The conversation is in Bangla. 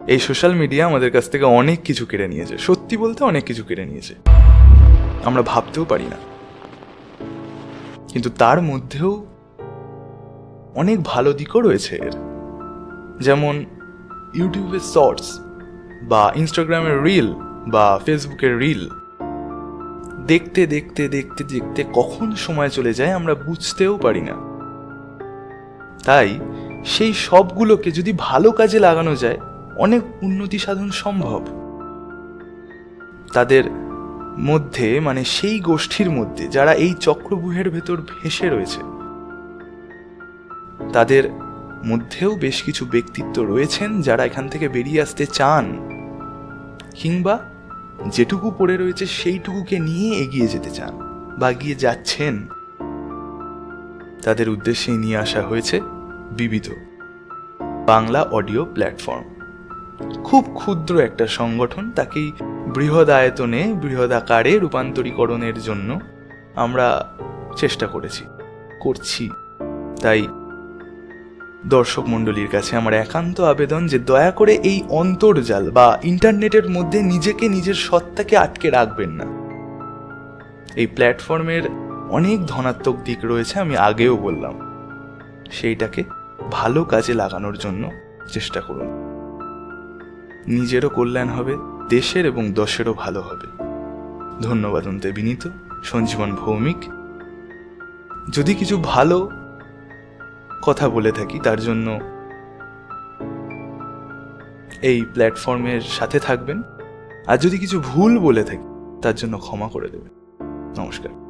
এই সোশ্যাল মিডিয়া আমাদের কাছ থেকে অনেক কিছু কেড়ে নিয়েছে। সত্যি বলতে অনেক কিছু কেড়ে নিয়েছে। আমরা ভাবতেও পারি না। কিন্তু তার মধ্যেও অনেক ভালো দিকও রয়েছে এর। যেমন ইউটিউবের শর্টস বা ইনস্টাগ্রামের রিল বা ফেসবুকের রিল। দেখতে দেখতে দেখতে দেখতে কখন সময় চলে যায় আমরা বুঝতেও পারি না। তাই সেই সবগুলোকে যদি ভালো কাজে লাগানো যায় অনেক উন্নতি সাধন সম্ভব। তাদের মধ্যে মানে সেই গোষ্ঠীর মধ্যে, যারা এই চক্রবুহের ভেতর ভেসে রয়েছে, তাদের মধ্যেও বেশ কিছু ব্যক্তিত্ব রয়েছেন যারা এখান থেকে বেরিয়ে আসতে চান, কিংবা যেটুকু পড়ে রয়েছে সেইটুকুকে নিয়ে এগিয়ে যেতে চান বা এগিয়ে যাচ্ছেন। তাদের উদ্দেশ্যেই নিয়ে আসা হয়েছে বিবিধ বাংলা অডিও প্ল্যাটফর্ম। খুব ক্ষুদ্র একটা সংগঠন, তাকেই বৃহৎ আকারে রূপান্তরীকরণের জন্য আমরা চেষ্টা করেছি, করছি। তাই দর্শক মণ্ডলীর কাছে আমার একান্ত আবেদন যে দয়া করে এই অন্তর্জাল বা ইন্টারনেটের মধ্যে নিজেকে, নিজের সত্তাকে আটকে রাখবেন না। এই প্ল্যাটফর্মের অনেক ধনাত্মক দিক রয়েছে, আমি আগেও বললাম। সেইটাকে ভালো কাজে লাগানোর জন্য চেষ্টা করুন। নিজেরও কল্যাণ হবে, দেশের এবং দশেরও ভালো হবে। ধন্যবাদ অন্তে বিনীত, সঞ্জীবন ভৌমিক। যদি কিছু ভালো কথা বলে থাকি, তার জন্য এই প্ল্যাটফর্মের সাথে থাকবেন। আর যদি কিছু ভুল বলে থাকি, তার জন্য ক্ষমা করে দেবেন। নমস্কার।